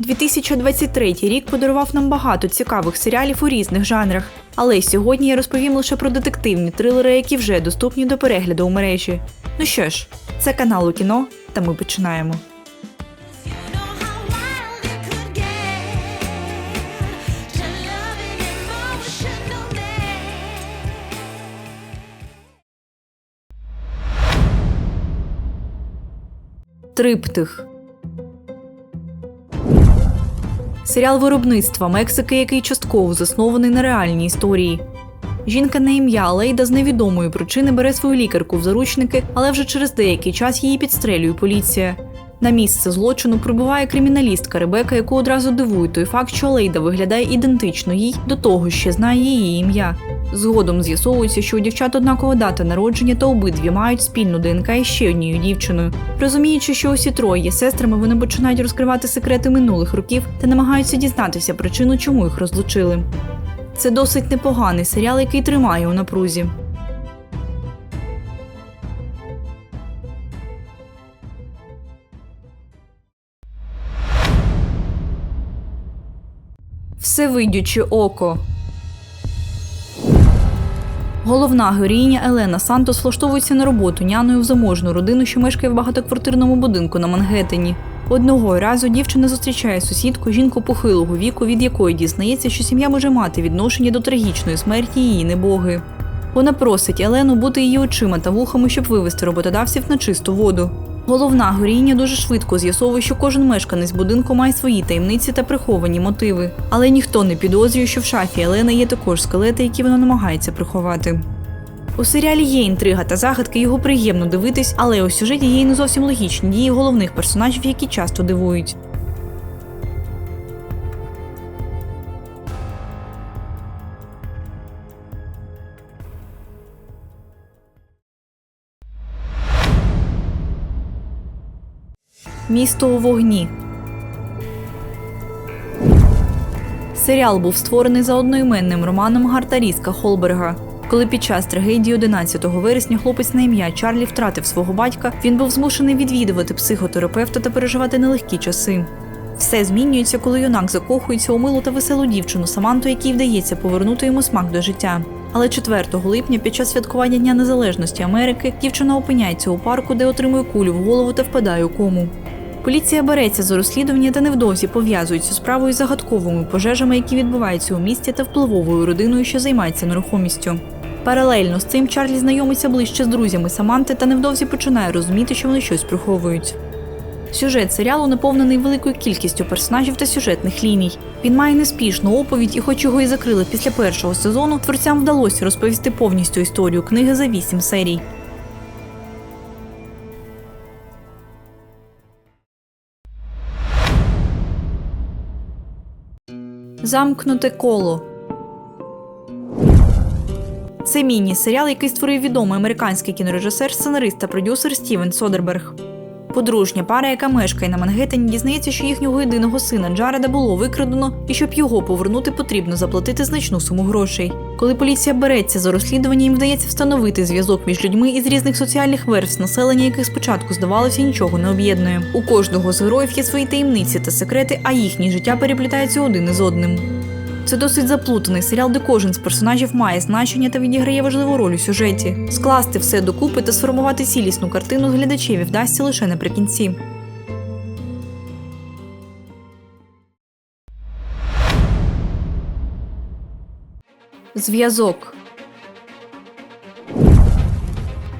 2023 рік подарував нам багато цікавих серіалів у різних жанрах. Але сьогодні я розповім лише про детективні трилери, які вже доступні до перегляду у мережі. Ну що ж, це канал у кіно, та ми починаємо. You Серіал виробництва Мексики, який частково заснований на реальній історії. Жінка на ім'я Лейда з невідомої причини бере свою лікарку в заручники, але вже через деякий час її підстрелює поліція. На місце злочину прибуває криміналістка Ребека, яку одразу дивує той факт, що Лейда виглядає ідентично їй, до того ще знає її ім'я. Згодом з'ясовується, що у дівчат однакова дата народження та обидві мають спільну ДНК із ще однією дівчиною. Розуміючи, що усі троє є сестрами, вони починають розкривати секрети минулих років та намагаються дізнатися причину, чому їх розлучили. Це досить непоганий серіал, який тримає у напрузі. Всевидюче око. Головна героїня Елена Сантос влаштовується на роботу няною в заможну родину, що мешкає в багатоквартирному будинку на Мангеттені. Одного разу дівчина зустрічає сусідку, жінку похилого віку, від якої дізнається, що сім'я може мати відношення до трагічної смерті її небоги. Вона просить Елену бути її очима та вухами, щоб вивести роботодавців на чисту воду. Головна горіння дуже швидко з'ясовує, що кожен мешканець будинку має свої таємниці та приховані мотиви. Але ніхто не підозрює, що в шафі Елени є також скелети, які вона намагається приховати. У серіалі є інтрига та загадки, його приємно дивитись, але у сюжеті є і не зовсім логічні дії головних персонажів, які часто дивують. Місто у вогні. Серіал був створений за одноіменним романом Гарта Ріска Холберга. Коли під час трагедії 11 вересня хлопець на ім'я Чарлі втратив свого батька, він був змушений відвідувати психотерапевта та переживати нелегкі часи. Все змінюється, коли юнак закохується у милу та веселу дівчину Саманту, якій вдається повернути йому смак до життя. Але 4 липня, під час святкування Дня Незалежності Америки, дівчина опиняється у парку, де отримує кулю в голову та впадає у кому. Поліція береться за розслідування та невдовзі пов'язують цю справу із загадковими пожежами, які відбуваються у місті та впливовою родиною, що займається нерухомістю. Паралельно з цим Чарлі знайомиться ближче з друзями Саманти та невдовзі починає розуміти, що вони щось приховують. Сюжет серіалу наповнений великою кількістю персонажів та сюжетних ліній. Він має неспішну оповідь, і хоч його і закрили після першого сезону, творцям вдалося розповісти повністю історію книги за вісім серій. Замкнуте коло. Це міні-серіал, який створив відомий американський кінорежисер, сценарист та продюсер Стівен Содерберг. Подружня пара, яка мешкає на Мангеттені, дізнається, що їхнього єдиного сина Джареда було викрадено, і щоб його повернути, потрібно заплатити значну суму грошей. Коли поліція береться за розслідування, їм вдається встановити зв'язок між людьми із різних соціальних верств населення, яких спочатку здавалося нічого не об'єднує. У кожного з героїв є свої таємниці та секрети, а їхні життя переплітаються один із одним. Це досить заплутаний серіал, де кожен з персонажів має значення та відіграє важливу роль у сюжеті. Скласти все докупи та сформувати цілісну картину глядачеві вдасться лише наприкінці. Зв'язок.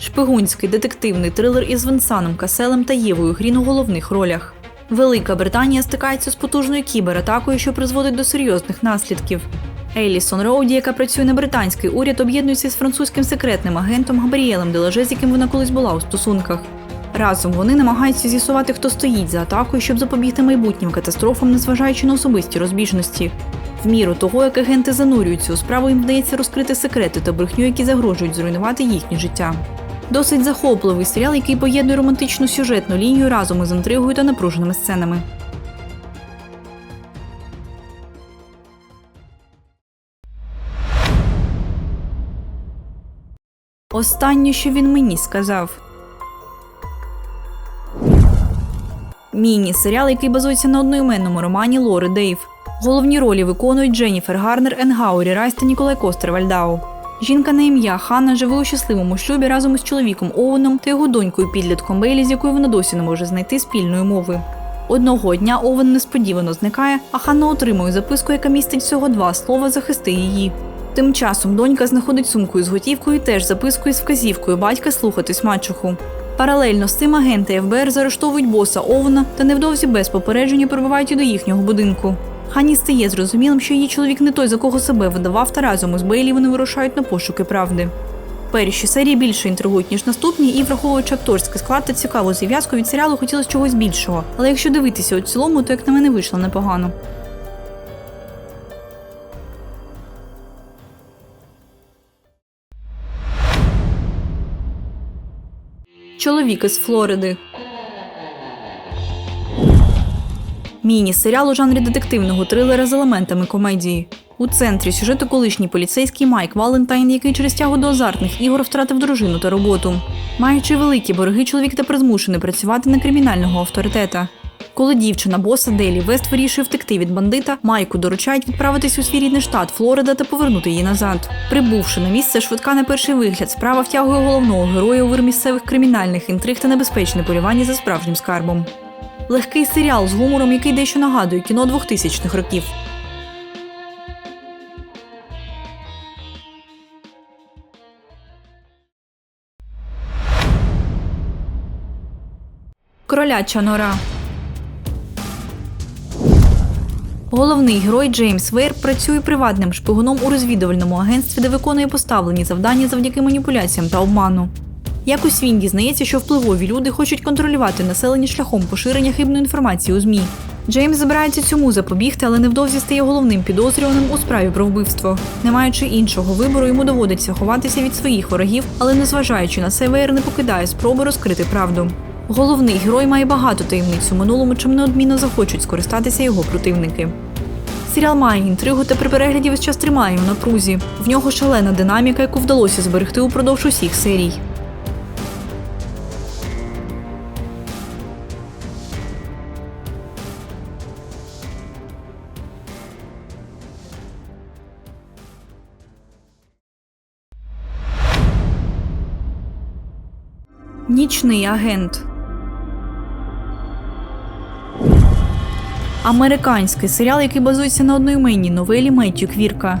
Шпигунський детективний трилер із Венсаном Каселем та Євою Грін у головних ролях. Велика Британія стикається з потужною кібератакою, що призводить до серйозних наслідків. Елісон Роуді, яка працює на британський уряд, об'єднується з французьким секретним агентом Габріелем Делаже, з яким вона колись була у стосунках. Разом вони намагаються з'ясувати, хто стоїть за атакою, щоб запобігти майбутнім катастрофам, незважаючи на особисті розбіжності. В міру того, як агенти занурюються у справу, їм вдається розкрити секрети та брехню, які загрожують зруйнувати їхнє життя. Досить захопливий серіал, який поєднує романтичну сюжетну лінію разом із інтригою та напруженими сценами. Останнє, що він мені сказав. Міні-серіал, який базується на одноіменному романі Лори Дейв. Головні ролі виконують Дженніфер Гарнер, Енгаурі Райс та Ніколай Костер Вальдау. Жінка на ім'я Ханна живе у щасливому шлюбі разом із чоловіком Оуеном та його донькою підлітком Бейлі, з якою вона досі не може знайти спільної мови. Одного дня Овен несподівано зникає, а Ханна отримує записку, яка містить всього два слова захисти її. Тим часом донька знаходить сумку із готівкою і теж записку із вказівкою батька слухатись мачуху. Паралельно з цим агенти ФБР заарештовують боса Овна та невдовзі без попередження прибувають і до їхнього будинку. Хані стає зрозумілим, що її чоловік не той, за кого себе видавав, та разом із Бейлі вони вирушають на пошуки правди. Перші серії більше інтригують, ніж наступні, і враховуючи акторський склад та цікаву зв'язку від серіалу хотілося чогось більшого. Але якщо дивитися у цілому, то як на мене вийшло непогано. Чоловік із Флориди. Міні-серіал у жанрі детективного трилера з елементами комедії. У центрі сюжету колишній поліцейський Майк Валентайн, який через тягу до азартних ігор втратив дружину та роботу. Маючи великі борги, чоловік тепер змушений працювати на кримінального авторитета. Коли дівчина боса Делі Вест вирішує втекти від бандита, Майку доручають відправитись у свій рідний штат Флорида та повернути її назад. Прибувши на місце, швидка на перший вигляд, справа втягує головного героя у вир місцевих кримінальних інтриг та небезпечне полювання за справжнім скарбом. Легкий серіал з гумором, який дещо нагадує кіно 2000-х років. Кроляча нора. Головний герой Джеймс Вейр працює приватним шпигуном у розвідувальному агентстві, де виконує поставлені завдання завдяки маніпуляціям та обману. Якось він дізнається, що впливові люди хочуть контролювати населення шляхом поширення хибної інформації у ЗМІ. Джеймс збирається цьому запобігти, але невдовзі стає головним підозрюваним у справі про вбивство. Не маючи іншого вибору, йому доводиться ховатися від своїх ворогів, але незважаючи на це, Вейер не покидає спроби розкрити правду. Головний герой має багато таємниць у минулому, чим неодмінно захочуть скористатися його противники. Серіал має інтригу та при перегляді весь час тримає у напрузі. В нього шалена динаміка, яку вдалося зберегти упродовж усіх серій. Нічний агент. Американський серіал, який базується на одноіменній новелі Меттю Квірка.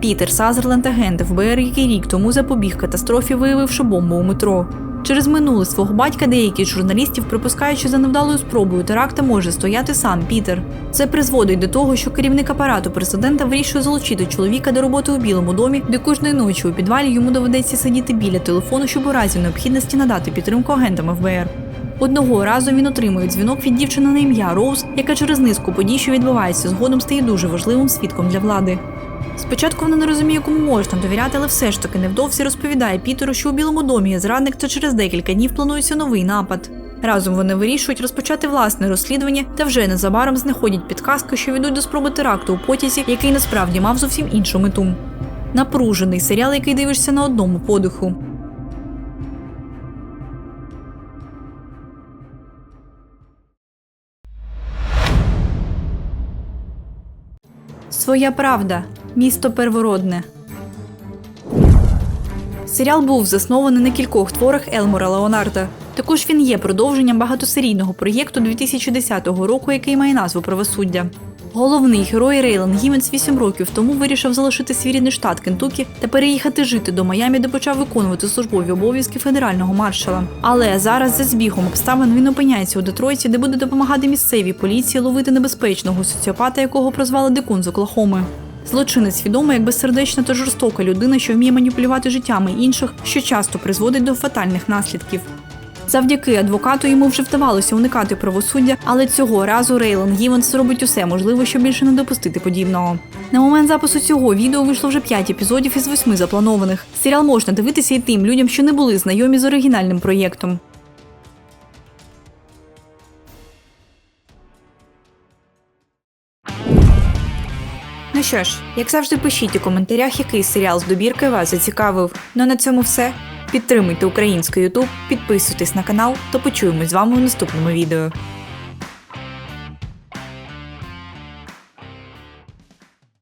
Пітер Сазерленд, агент ФБР, який рік тому запобіг катастрофі, виявивши бомбу у метро. Через минуле свого батька деякі журналістів припускають, що за невдалою спробою теракта може стояти сам Пітер. Це призводить до того, що керівник апарату президента вирішує залучити чоловіка до роботи у Білому домі, де кожної ночі у підвалі йому доведеться сидіти біля телефону, щоб у разі необхідності надати підтримку агентам ФБР. Одного разу він отримує дзвінок від дівчини на ім'я Роуз, яка через низку подій, що відбувається згодом, стає дуже важливим свідком для влади. Спочатку вона не розуміє, кому можна довіряти, але все ж таки невдовзі розповідає Пітеру, що у Білому домі є зрадник, та через декілька днів планується новий напад. Разом вони вирішують розпочати власне розслідування та вже незабаром знаходять підказки, що ведуть до спроби теракту у потязі, який насправді мав зовсім іншу мету. Напружений серіал, який дивишся на одному подиху. Своя правда. Місто первородне. Серіал був заснований на кількох творах Елмора Леонарда. Також він є продовженням багатосерійного проєкту 2010 року, який має назву Правосуддя. Головний герой Рейлен Гіменс 8 років тому вирішив залишити свій рідний штат Кентукі та переїхати жити до Майамі, де почав виконувати службові обов'язки федерального маршала. Але зараз за збігом обставин він опиняється у Детройті, де буде допомагати місцевій поліції ловити небезпечного соціопата, якого прозвали Дикун з Оклахоми. Злочинець відомий як безсердечна та жорстока людина, що вміє маніпулювати життями інших, що часто призводить до фатальних наслідків. Завдяки адвокату йому вже вдавалося уникати правосуддя, але цього разу Рейлен Гівенс робить усе можливе, щоб більше не допустити подібного. На момент запису цього відео вийшло вже 5 епізодів із 8 запланованих. Серіал можна дивитися і тим людям, що не були знайомі з оригінальним проєктом. Що ж, як завжди, пишіть у коментарях, який серіал з добірки вас зацікавив. Ну а на цьому все. Підтримуйте український Ютуб, підписуйтесь на канал то почуємось з вами у наступному відео.